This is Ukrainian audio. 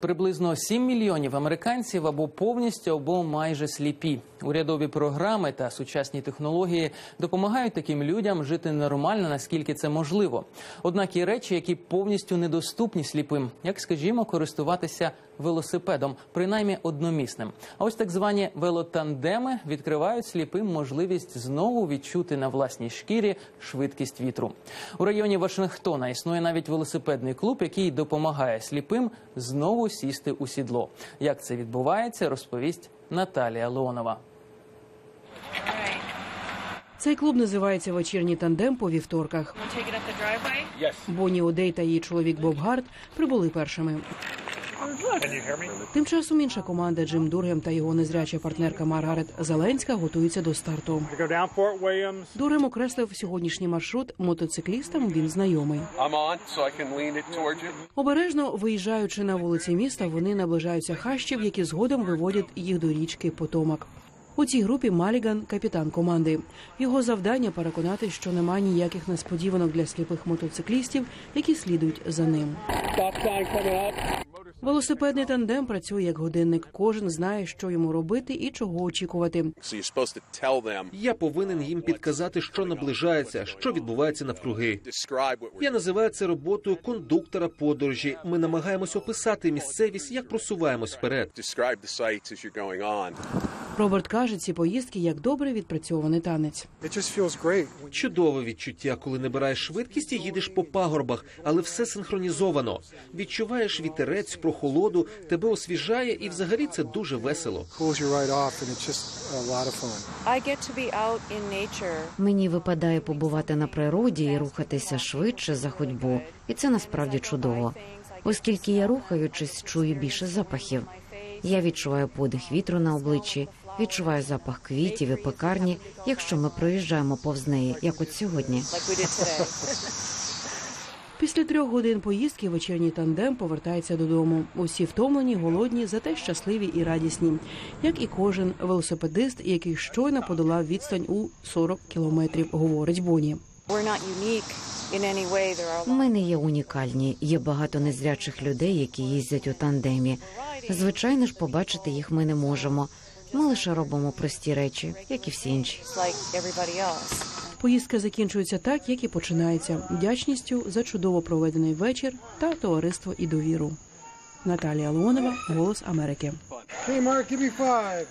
Приблизно 7 мільйонів американців або повністю, або майже сліпі. Урядові програми та сучасні технології допомагають таким людям жити нормально, наскільки це можливо. Однак є речі, які повністю недоступні сліпим, як, скажімо, користуватися велосипедом, принаймні одномісним. А ось так звані велотандеми відкривають сліпим можливість знову відчути на власній шкірі швидкість вітру. У районі Вашингтона існує навіть велосипедний клуб, який допомагає сліпим знову сісти у сідло. Як це відбувається, розповість Наталія Леонова. Цей клуб називається вечірній тандем по вівторках. Бонні Одей та її чоловік Боб Гарт прибули першими. Тим часом інша команда Джим Дургем та його незряча партнерка Маргарет Зеленська готуються до старту. Дургем окреслив сьогоднішній маршрут мотоциклістам. Він знайомий. Обережно виїжджаючи на вулиці міста, вони наближаються хащів, які згодом виводять їх до річки Потомак. У цій групі Маліган капітан команди. Його завдання переконати, що немає ніяких несподіванок для сліпих мотоциклістів, які слідують за ним. Велосипедний тандем працює як годинник. Кожен знає, що йому робити і чого очікувати. Я повинен їм підказати, що наближається, що відбувається навкруги. Я називаю це роботою кондуктора подорожі. Ми намагаємось описати місцевість, як просуваємось вперед. Роберт каже, ці поїздки як добре відпрацьований танець. Чудове відчуття, коли набираєш швидкість і їдеш по пагорбах, але все синхронізовано. Відчуваєш вітерець, прохолоду, тебе освіжає, і взагалі це дуже весело. Мені випадає побувати на природі і рухатися швидше за ходьбу, і це насправді чудово. Оскільки я рухаючись, чую більше запахів. Я відчуваю подих вітру на обличчі, відчуваю запах квітів і пекарні, якщо ми проїжджаємо повз неї, як от сьогодні. Після трьох годин поїздки вечірній тандем повертається додому. Усі втомлені, голодні, зате щасливі і радісні, як і кожен велосипедист, який щойно подолав відстань у 40 кілометрів, говорить Боні. Ми не є унікальні. Є багато незрячих людей, які їздять у тандемі. Звичайно ж, побачити їх ми не можемо. Ми лише робимо прості речі, як і всі інші. Поїздка закінчується так, як і починається вдячністю за чудово проведений вечір та товариство і довіру. Наталія Леонова, Голос Америки. Hey, Mark, give me five.